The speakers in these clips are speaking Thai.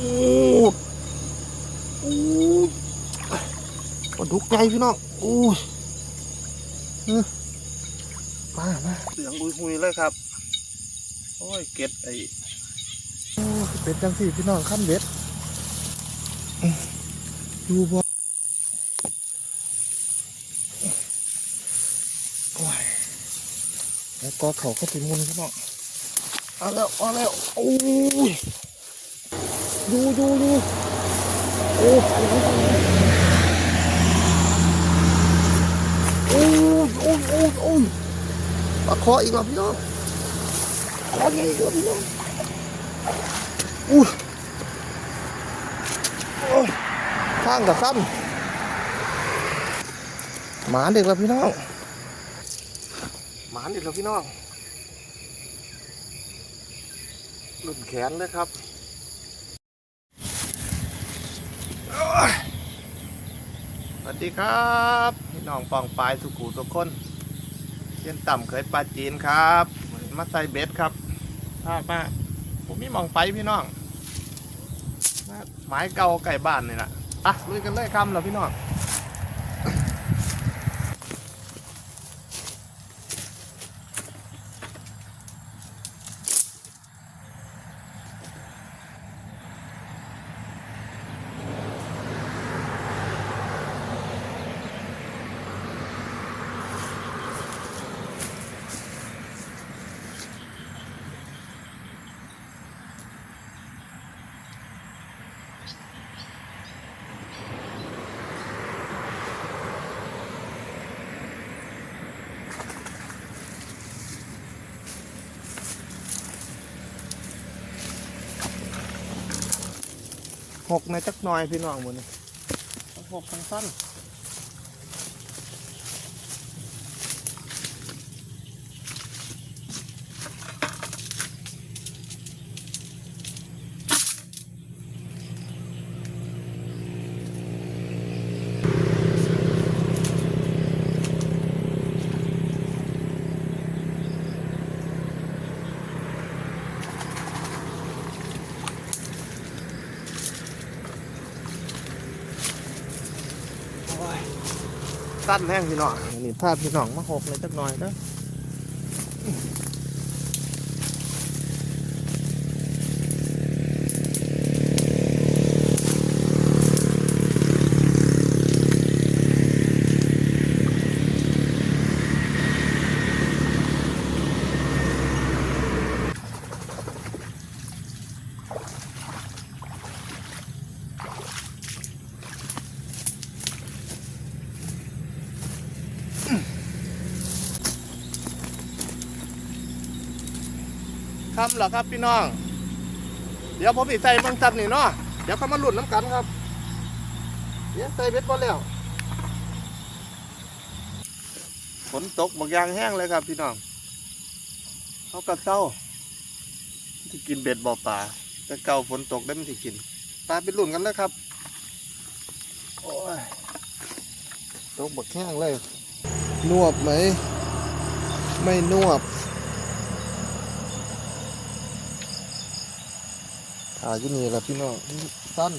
อ้โอ้ปลาดุกใหญ่พี่น้องโอ้ยเออมามาเสียงอุยหุยเลยครับ โอ้ย เก็ดไอ้โอ้ยเป็ดจังสี่พี่น้องขั้นเบ็ดอื้อดูบ่โอ้ยแล้วก็เขาก็ติมุนพี่น้องเอาแล้วเอาแล้วโอ้ย ดูดูดูโอ้ยโอ้ยโอ้ยโอ้ยโอ้ยปลาคออีกแล้วพี่น้องคอใหญ่อีกแล้วพี่น้องอุ้ยโอ้ยข้างกับซ้ำหมาเด็กแล้วพี่น้องหมาเด็กแล้วพี่น้องหลุดแขนเลยครับ สวัส ดีครับพี่น้องปองปลายสุกูทุกคนเช่นต่ำเคยปลาจีนครับวันนี้มาใส่เบ็ดครับภาพมาผมมีหมองไปพี่น้องมาหมายเก่าไก่บ้านนี่แหละอะลุยกันเลยคำเหรอพี่น้อง หกในจักหน่อยพี่น้องหมดนี่หกสั้น สั้นแห้งพี่น้องนี่ภาพพี่น้องมาหกเลยจักหน่อยนะ หรอครับพี่น้อง เดี๋ยวผมอีใส่เบางสัตว์นี่เนาะเดี๋ยวเขามาหลุดน้ำกันครับเดี๋ยวใส่เบ็ดบอลแล้วฝนตกบางอย่างแห้งเลยครับพี่น้องเขากระเซ้าที่กินเบ็ดบ่อป่าแต่เก่าฝนตกได้มันที่กินปลาเป็นหลุนกันแล้วครับโอ้ยตกบักแห้งเลยนวบไหม ไม่นวบ ถ่ายอยู่นี่แหละพี่น้องสั้น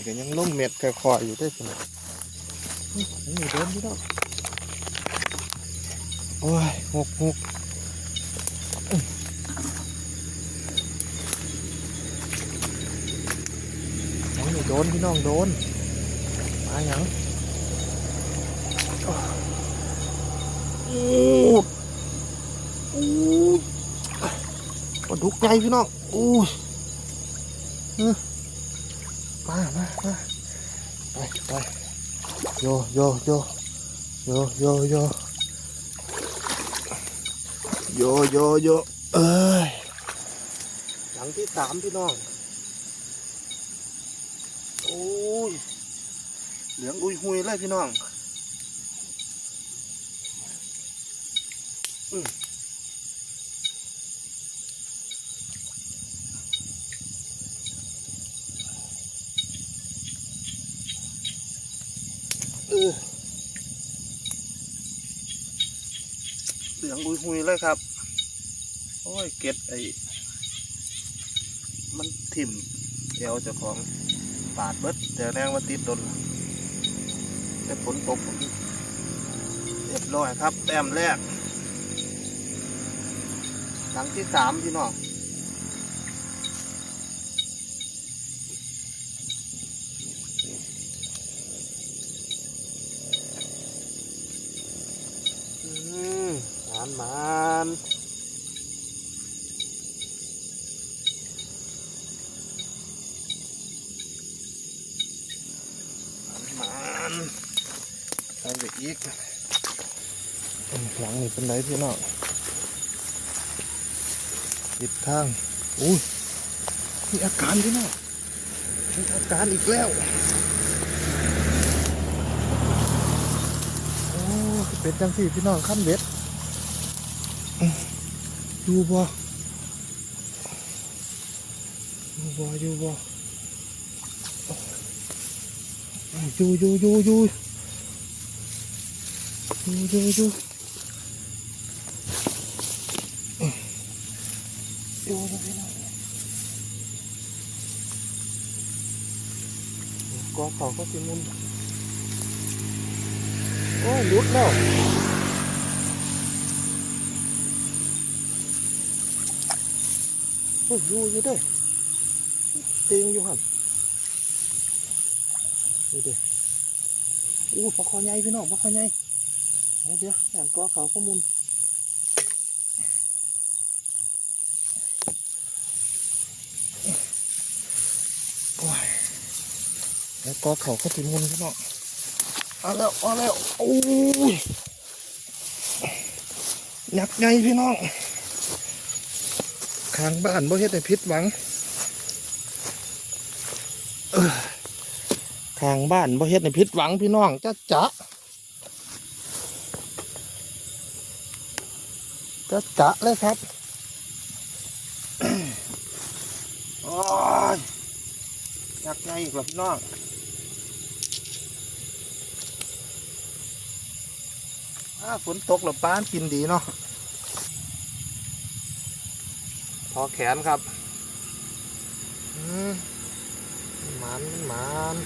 นี่ก็ยังล่มเม็ดคอยอยู่ได้สินะนี่เดินพี่น้องโอ้ยหกหกโอ้ยนี่โดนพี่น้องโดน มาหยังโอ้โอ้โอ้ปลาดุกใหญ่พี่น้องโอ้ยเออ มามามาไปไปโยโยโยโยโยโยโยโยโยเอ้ยหลังที่สามพี่น้องโอ้ยเหลืองอุยหุยเลยพี่น้องอืม เหลืองอุยหุยเลยครับ โอ้ย เก็ดไอ้ มันถิ่มเอวเจ้าของปาดเบิดแต่แรงว่าติดตนแต่ฝนตกผมเรียบร้อยครับ แต้มแรกหลังที่สามพี่น้อง มานมานหมานใส่ไปอีกหลังนี่เป็นไรพี่น้องติดทางอุ้ยมีอาการพี่น้องมีอาการอีกแล้วโอ้เป็นจังสี่พี่น้องขั้นเบ็ด อยู่บ่อยู่บ่อยู่บ่อยู่อยู่อยู่อยู่อยู่อยู่อยู่อื้ออยู่อยู่พี่น้องกอเขาก็สิมุนโอ้ยหลุดแล้ว อ้ยอยู่อยู่เด้อติงอยู่หันนี่เด้ออู้ปลาคอใหญ่พี่น้องปลาคอใหญ่เดี๋ยวเดี๋ยวอ่านกอเขาข้อมูลโอ้ยแล้วกอเขาก็ติมุนพี่น้องเอาแล้วเอาแล้วโอ้ยหยักไงพี่น้อง ข้างบ้านบ่เฮ็ดให้ผิดหวังออข้างบ้านบ่เฮ็ดให้ผิดหวังพี่น้องจะจะจะจะเลยครับโอ้ยหยักไงอีกแล้วพี่น้องฝนตกแล้วป้านกินดีเนาะ พอแขนครับหมันหมัน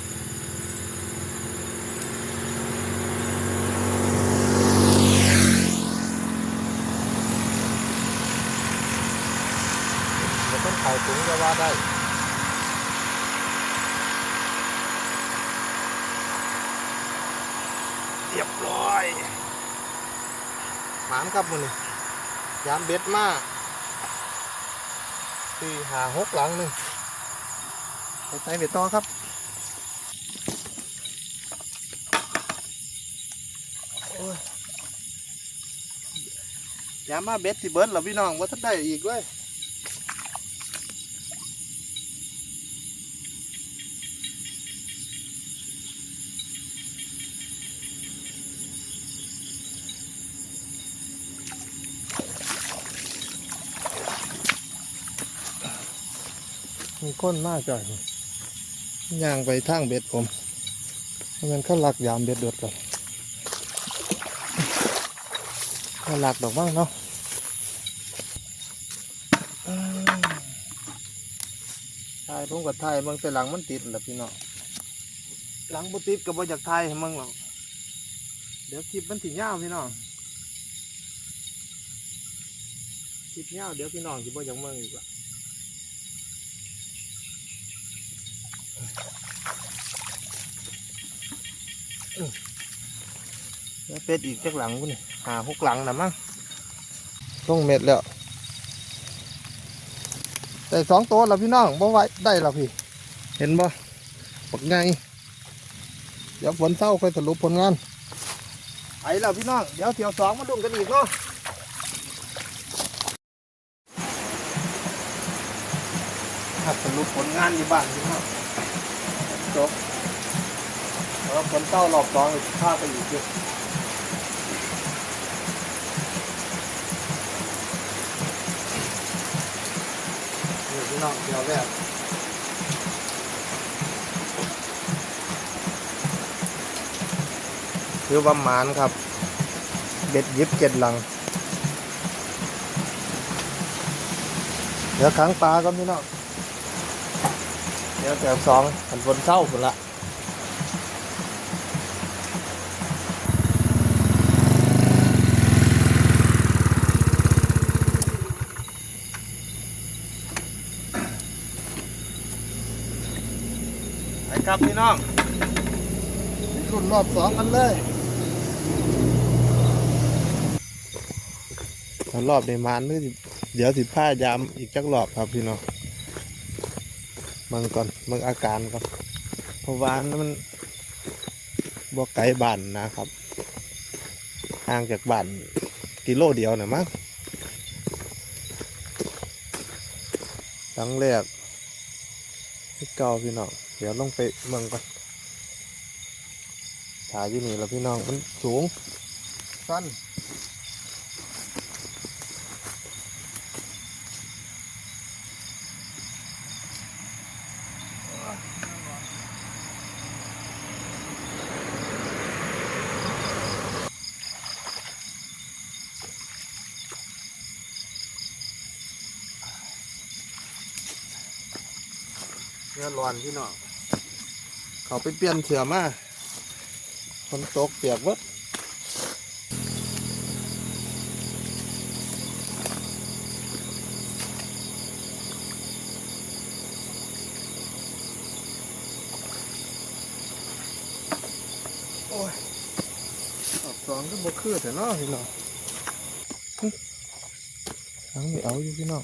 จะต้องถ่ายถุงก็ว่าได้เรียบร้อยหมานครับมันนี่ยามเบ็ดมาก สี่หาหกหลังหนึ่งไปใส่เบ็ดต่อครับโอ้ยยามมาเบ็ดที่เบิร์ดเหรอพี่น้องว่าถ้าได้อีกเลย มีก้นมากจ่อยย่างไปทางเบ็ดผมเพราะงั้นเขาหลักยามเบ็ดเดือดก่อนเขาหลักดอกบ้างเนาะอืมถ่ายผมกับถ่ายเมืองแต่หลังมันติดแหละพี่น้องหลังบ่ติดก็บ่อยากถ่ายมึงหรอกเดี๋ยวคลิปมันถึงยาวพี่น้องคลิปยาวเดี๋ยวพี่น้องสิบ่อยากเมืองอีกว่า แล้วเป็ดอีกจักหลังกูนี่หาหกหลังนะมั้งลงเม็ดแล้วแต่สองตัวแล้วพี่น้องบ่ไหวได้แล้วพี่ เห็นบ่ปักไงเดี๋ยวฝนเศร้าค่อยสรุปผลงานไปแล้วพี่น้อง เดี๋ยวเที่ยวสองมาดุ่มกันอีกเนาะครับสรุปผลงานอยู่บ้านพี่น้องจบโอ้ แล้วฝนเต้ารอบสองพาไปอีกเยอะนี่พี่น้องเดียวแรกคือว่าหมานครับ เบ็ดยิบเจ็ดหลัง เดี๋ยวขังปลาก่อนพี่น้องเดี๋ยวแถวสองหันฝนเศร้าฝนละ ครับพี่น้องรุ่นรอบสองกันเลยถ้ารอบในมานนี่เดี๋ยวสิผ้ายามอีกจักรอบครับพี่น้องเมืองก่อนเมืองอาการครับเพราะว่ามันบ่ไกลบ้านนะครับห่างจากบ้านกิโลเดียวนะมั้งครั้งแรกที่เก่าพี่น้องเดี๋ยวลงไปเมืองก่อนถ่ายอยู่นี่แล้วพี่น้องมันสูง สั้นเนื้อร้อนพี่น้อง เขาไปเปลี่ยนเสือมาฝนตกเปียกวัดโอ้ยออกสองก็บกคือแต่นอพี่น้องทั้งนี้เอาอยู่พี่น้อง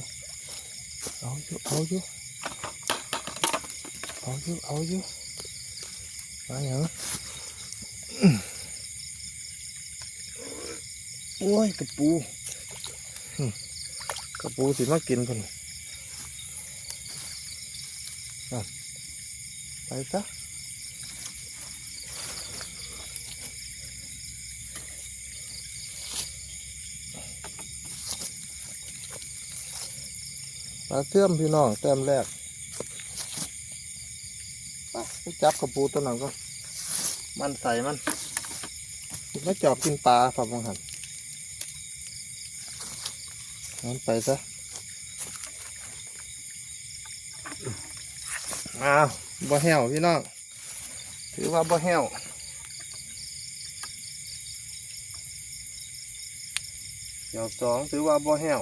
เอาอยู่เอาอยู่เอาอยู่เอาอยู่ มาอย่างโอ้ยกระปูกระปูสิมากินคนไปซะปลาเสื่อมพี่น้องแต้มแรก จับกระปูตัวนั้นก็ มันใส่มันไม่จอบกินปลาฝับมังหันมันไปซะอ้าวบ่แห้วพี่น้องถือว่าบ่แห้วเดี๋ยวสองถือว่าบ่แห้ว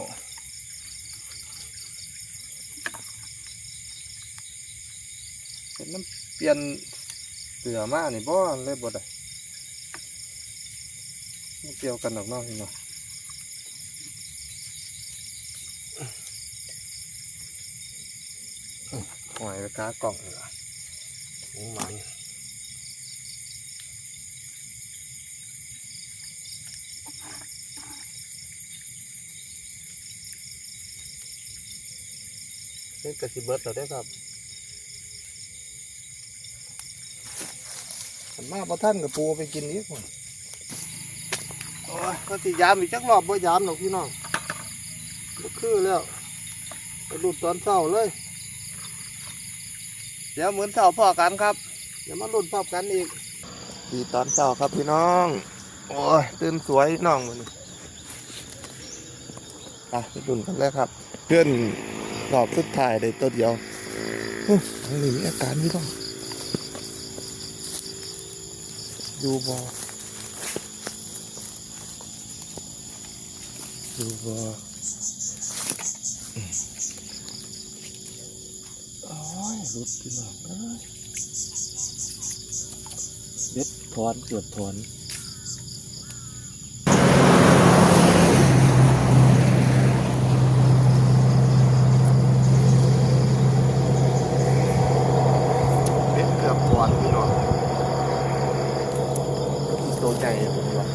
เป็นน้ำ เปลี่ยนเสือมานี่บ่เลยบ่ได้ไม่เกี่ยวกันหรอกนาะพี่น้องหอยไปกากล่องเลยล่ะหมูมันนี่กระสิเบิดแล้วได้ครับ ขันมาพอท่านกับปูไปกินอีกคนโอ้ยก็สิยามอีกจักรอบบ่ยามหรอกพี่น้องก็คือแล้วไปหลุดตอนเช้าเลย เดี๋ยวเหมือนเช้าพ่อกันครับ เดี๋ยวมาหลุดพร้อมกันอีกดีตอนเช้าครับพี่น้อง โอ้ยตื่นสวยน้องมันไปไปดุนกันเลยครับ เพื่อนรอบสุดท้ายได้ตัวเดียวอู้อันนี้มีอาการพี่น้อง อยู่บ่อยู่บ่อโอ้ยรุดขึ้นมาเด็ดถอนเกือบถอนเบ็ดเกือบถอนพี่น้อง ตัวใหญ่ผมว่า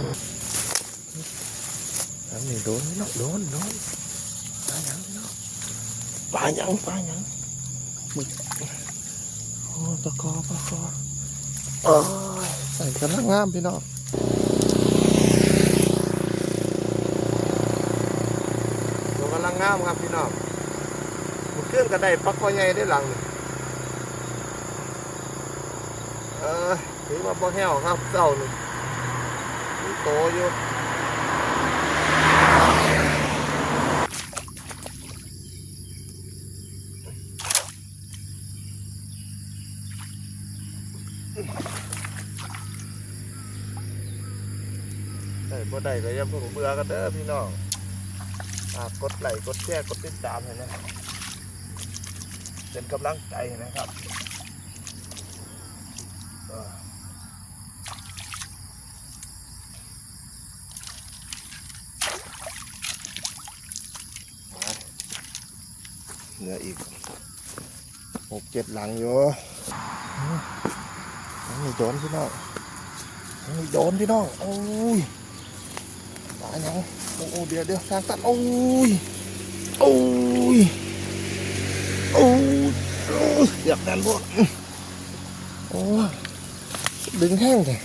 อันนี้โดนเนาะโดนโดนปลาหยังเนาะปลาหยังปลาหยังมึงโอ้ตะกอปลาคอโอ้ยกำลังงามพี่น้องตัวกำลังงามครับพี่น้องมันเคลื่อนกันได้ปักคอใหญ่ได้หลังนี่เออถือว่าบ่แห้วครับเจ้านี่มีโตอยู่ ได้บ่ได้ก็อย่าเพิ่งเบื่อกันเด้อพี่น้องฝากกดไลค์กดแชร์กดติดตามให้นะเป็นกำลังใจนะครับเหลืออีกหกเจ็ดหลังอยู่ยังมีโดนพี่น้องยังมีโดนพี่น้องโอ้ย ตายยังโอ้โอ้เดี๋ยวเดี๋ยวทางตัดโอ้ยโอ้ยโอ้ยโอ้ยอยากดันพวกโอ้ยดึงแห้งเลย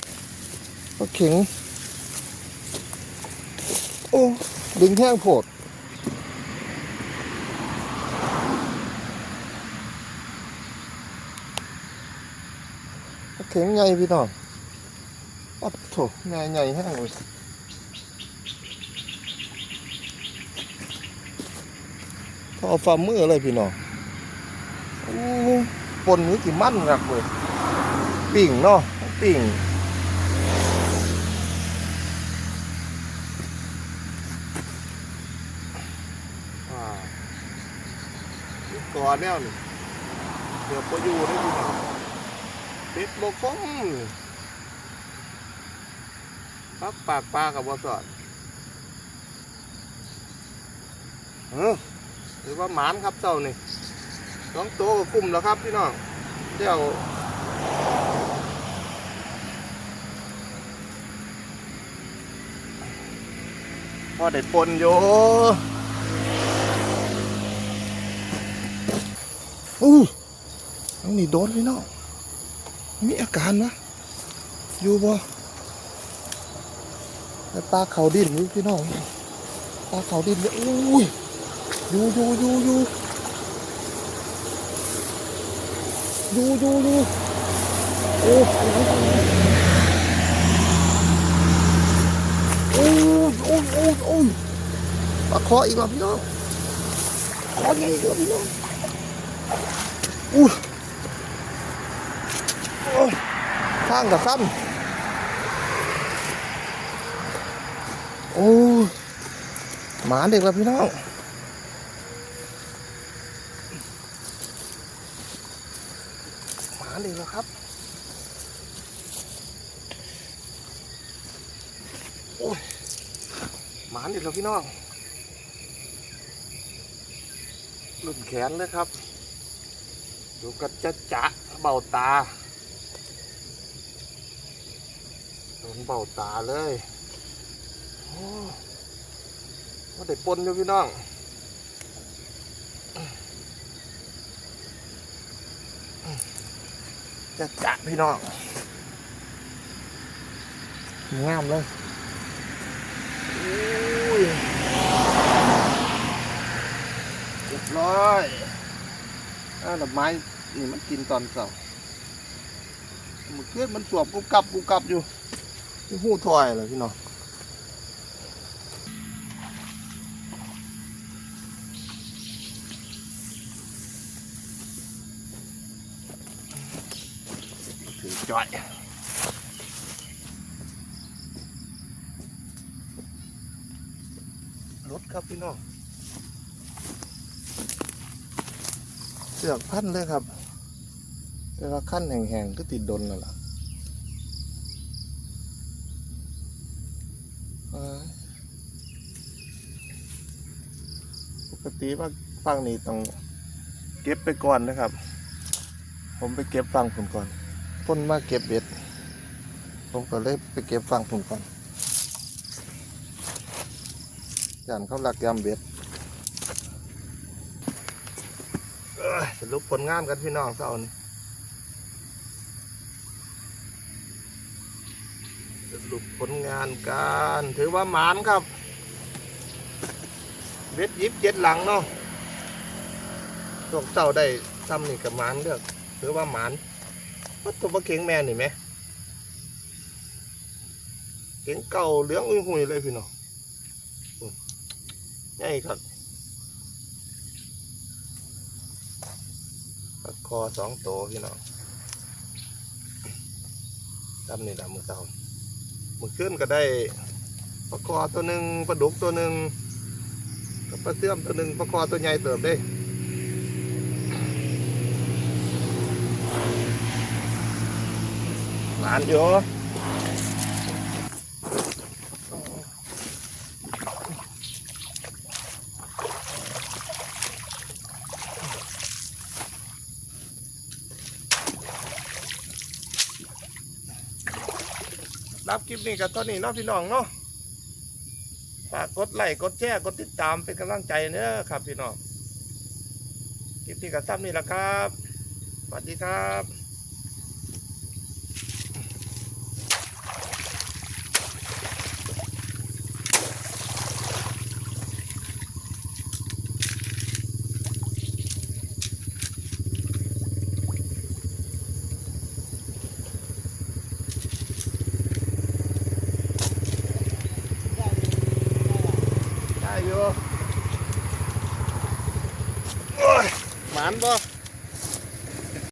ก็เข็งโอ้ดึงแห้งโผดเข็งใหญ่พี่น้องอัดโถใหญ่ใหญ่แห้งเลย พอฝ่ามือเลยพี่น้องปนนี้กี่มั่นรักเลยปิ่งเนาะปิ่งอ่าต่อแนวนี่เดี๋ยวพออยู่ได้พี่น้องติดบกงปักปากปลากับบอสอดเออ หรือว่าหมานครับเจ้านี่สองตัวกับกลุ่มแล้วครับพี่น้องเดี๋ยวพอได้ปนอยู่อู้น้องนี่โดนพี่น้องมีอาการวะอยู่บ่แต่ปาเขาดินอยู่พี่น้องปาเขาดินเนี่ยอุ้ย อยู่อยู่อยู่อยู่อยู่อยู่อยู่โอ้โหโอ้ยโอ้ยโอ้ยโอ้ยปลาคออีกแล้วพี่น้องคอใหญ่อีกแล้วพี่น้องอุ้ข้างกับซ้ำโอ้หมาเด็กแล้วพี่น้อง หมาเด็กแล้วครับ โอ้ย หมาเด็กแล้วพี่น้องหลุดแขนเลยครับ ดูกันจะจะเบาตาโดนเบาตาเลย โอ้ว่าได้ปนอยู่พี่น้อง จะจะพี่น้องงามเลยอุ้ยเรียบร้อยอ่าดอกไม้นี่มันกินตอนเสาร์มันเกิดมันสวบกุบกับกุบกับอยู่ที่หูถอยเลยพี่น้อง ถือจ่อยรถครับพี่น้องเสือกพันเลยครับ แต่ว่าขั้นแห่งๆก็ติดดนแล้วล่ะปกติว่าฟังนี้ต้องเก็บไปก่อนนะครับ ผมไปเก็บฟังผมก่อน พ่นมาเก็บเบ็ด ผมก็เลยไปเก็บฟังผมก่อนจานเขาหลักยำเบ็ดสรุปผลงานกันพี่น้องเศร้านี่รุปผลงานการถือว่าหมานครับเวทยิบเจ็ดหลังเนาะตกเจ้าได้ทำนี่กับหมานเด้อถือว่าหมาน วัตถุประเข็งแม่นี่ไหมเข็งเก่าเหลืองอุ้ยหุยเลยพี่น้องอืมใหญ่ครับปลาคอสองตัวพี่น้องทำนี่แหละมือเจ้ามือขึ้นก็ได้ปลาคอตัวหนึ่งปลาดุกตัวหนึ่งกับปลาเสื่อมตัวหนึ่งปลาคอตัวใหญ่เติบได้ หลานอยู่รับคลิปนี้กับตอนนี้เนาะพี่น้องเนาะฝากกดไลค์กดแชร์กดติดตามเป็นกำลังใจเนอะครับพี่น้องคลิปนี้ก็ซ้ำนี่แหละครับสวัสดีครับ